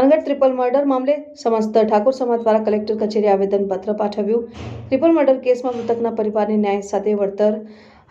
Thangadh triple murder મામલે સમસ્ત ઠાકોર સમાજ દ્વારા કલેક્ટર કચેરી આવેદનપત્ર પાઠવ્યું. ટ્રિપલ મર્ડર કેસમાં મૃતકના પરિવારને ન્યાય સાથે વળતર,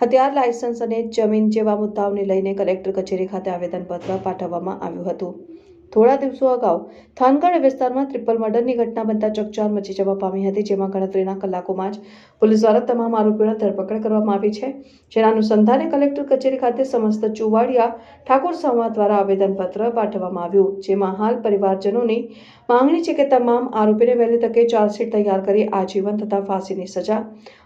હથિયાર, લાયસન્સ અને જમીન જેવા મુદ્દાઓને લઈને કલેક્ટર કચેરી ખાતે આવેદનપત્ર પાઠવવામાં આવ્યું હતું. થોડા દિવસો અગાઉ થાનગઢ વિસ્તારમાં ટ્રિપલ મર્ડરની ઘટના બનતા ચકચાર મચી જવા પામી હતી, જેમાં ગણતરીના કલાકોમાં જ પોલીસ દ્વારા તમામ આરોપીઓની ધરપકડ કરવામાં આવી છે. જેના અનુસંધાને કલેક્ટર કચેરી ખાતે સમસ્ત ચુવાડિયા ઠાકોર સમાજ દ્વારા આવેદનપત્ર પાઠવવામાં આવ્યું, જેમાં હાલ પરિવારજનોની માંગણી છે કે તમામ આરોપીને વહેલી તકે ચાર્જશીટ તૈયાર કરી આજીવન તથા ફાંસીની સજા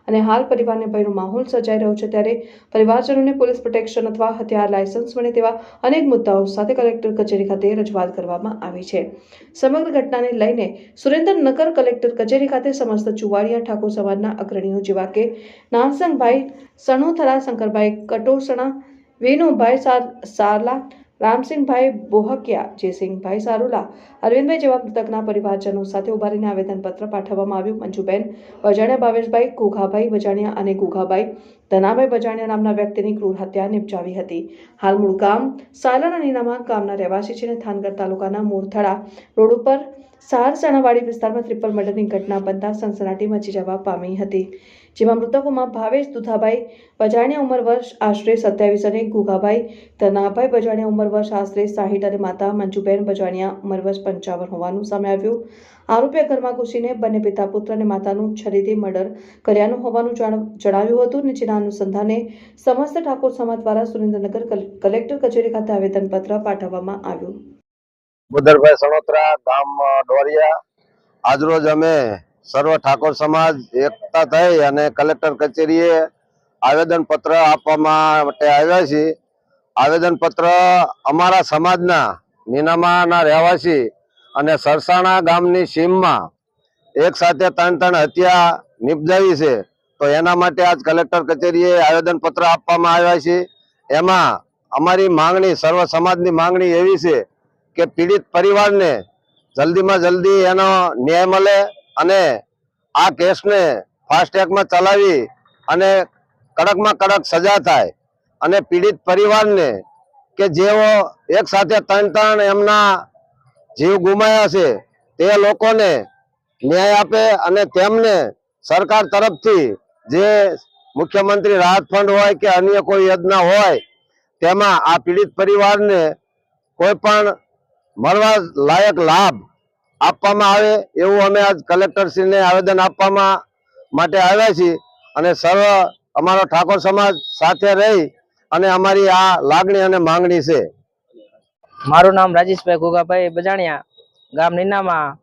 અને હાલ પરિવારને ભયનો માહોલ સર્જાઈ રહ્યો છે ત્યારે પરિવારજનોને પોલીસ પ્રોટેક્શન અથવા હથિયાર લાયસન્સ મળે તેવા અનેક મુદ્દાઓ સાથે કલેક્ટર કચેરી ખાતે રજૂઆત કરવામાં આવી છે. સમગ્ર ઘટનાને લઈને સુરેન્દ્રનગર કલેક્ટર કચેરી ખાતે સમસ્ત ચુવાડિયા ઠાકોર સમાજના અગ્રણીઓ જેવા કે નાનસંગભાઈ, સણોથરા, શંકરભાઈ કટોસણા વેણુભાઈ સાર- સારલા રામસિંહભાઈ બોહકિયા, જયસિંહભાઈ સારુલા, અરવિંદભાઈ જેવા મૃતકના પરિવારજનો સાથે ઊભા રહીને આવેદનપત્ર પાઠવવામાં આવ્યું. મંજુબેન વજાણિયા ભાવેશભાઈ કુઘાભાઈ વજાણિયા અને ઘોઘાભાઈ ધનાભાઈ વજાણિયા નામના વ્યક્તિની ક્રૂર હત્યા નિપજાવી હતી. હાલ મૂળ ગામ સાલણ અને નામા ગામના રહેવાસી છે અને થાનગઢ તાલુકાના મોરથડા રોડ ઉપર સાર સણાવાડી વિસ્તારમાં ટ્રિપલ મર્ડરની ઘટના બનતા સનસનાટી મચી જવા પામી હતી, જેમાં મૃતકોમાં ભાવેશ દુધાભાઈ બજાણિયા ઉંમર વર્ષ, આશરે સત્યાવીસ અને ગુગાભાઈ તનાભાઈ બજાણિયા ઉંમર વર્ષ, આશરે સાહીઠ અને માતા મંજુબેન બજાણિયા ઉંમર વર્ષ પંચાવન હોવાનું સામે આવ્યું. આરોપીએ ઘરમાં ઘૂસીને બંને પિતા, પુત્ર અને માતાનું છરીથી મર્ડર કર્યાનું હોવાનું જાણ- જણાવ્યું હતું. અને જેના અનુસંધાને સમસ્ત ઠાકોર સમાજ દ્વારા સુરેન્દ્રનગર કલ- કલેક્ટર કચેરી ખાતે આવેદનપત્ર પાઠવવામાં આવ્યું. બુદરભાઈ સણોત્રા ગામ ડોરિયા. આજરોજ અમે સર્વ ઠાકોર સમાજ એકતા થઈ અને કલેક્ટર કચેરીએ આવેદન પત્ર આપવા માટે આવ્યા છીએ. આવેદન પત્ર અમારા સમાજના નીનામાના રહેવાસી અને સરસાણા ગામની સીમમાં એક સાથે ત્રણ ત્રણ હત્યા નિપજાવી છે. તો એના માટે આજ કલેક્ટર કચેરીએ આવેદન પત્ર આપવામાં આવ્યા છે એમાં અમારી માંગણી, સર્વ સમાજની માંગણી એવી છે કે પીડિત પરિવારને જલ્દીમાં જલ્દી એનો ન્યાય મળે અને આ કેસને ફાસ્ટ્રેકમાં ચલાવી અને કડકમાં કડક સજા થાય. અને પીડિત પરિવારને કે જેઓ એક સાથે ત્રણ ત્રણ એમના જીવ ગુમાયા છે, તે લોકોને ન્યાય આપે અને તેમને સરકાર તરફથી જે મુખ્યમંત્રી રાહત ફંડ હોય કે અન્ય કોઈ યોજના હોય, તેમાં આ પીડિત પરિવારને કોઈ પણ મળવા લાયક લાભ આપવામાં આવે એવું અમે આજ કલેક્ટરશ્રીને આવેદન આપવામાં માટે આવ્યા છીએ અને સર્વ અમારો ઠાકોર સમાજ સાથે રહી અને અમારી આ લાગણી અને માંગણી છે. મારું નામ રાજેશભાઈ ઘોઘાભાઈ બજાણિયા ગામ નીનામાં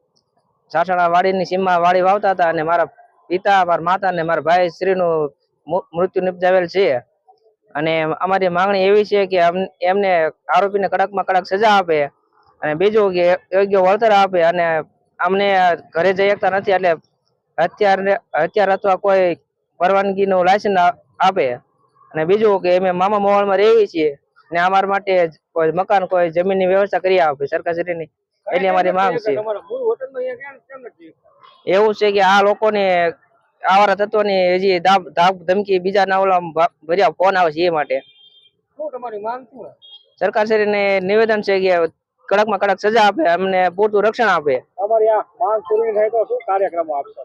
સાસણા વાડીની સીમમાં વાડી વાવતા હતા અને મારા પિતા, મારા માતા અને મારા ભાઈ શ્રીનું મૃત્યુ નિપજાવેલ છે. અને અમારી માંગણી એવી છે કે એમને આરોપીને કડકમાં કડક સજા આપે અને બીજું કે યોગ્ય વળતર આપે અને અમને ઘરે જઈ શકતા નથી એટલે હથિયાર હથિયાર અથવા કોઈ પરવાનગીનું લાયસન્સ આપે. અને બીજું કે અમે મામા મોહલમાં રહીએ છીએ ને અમારા માટે કોઈ મકાન કોઈ જમીનની વ્યવસ્થા કરી આપે સરકારશ્રીની એની અમારી માંગ છે. એવું છે કે આ લોકોને આવારા તત્વોની હજી ધાક ધમકી બીજા ના ઓલા ભર્યા ફોન આવે છે એ માટે. સરકારશ્રીને નિવેદન છે કે કડકમાં કડક સજા આપે, અમને પૂરતું રક્ષણ આપે. તમારી આ માંગ થાય તો શું કાર્યક્રમો આપશો?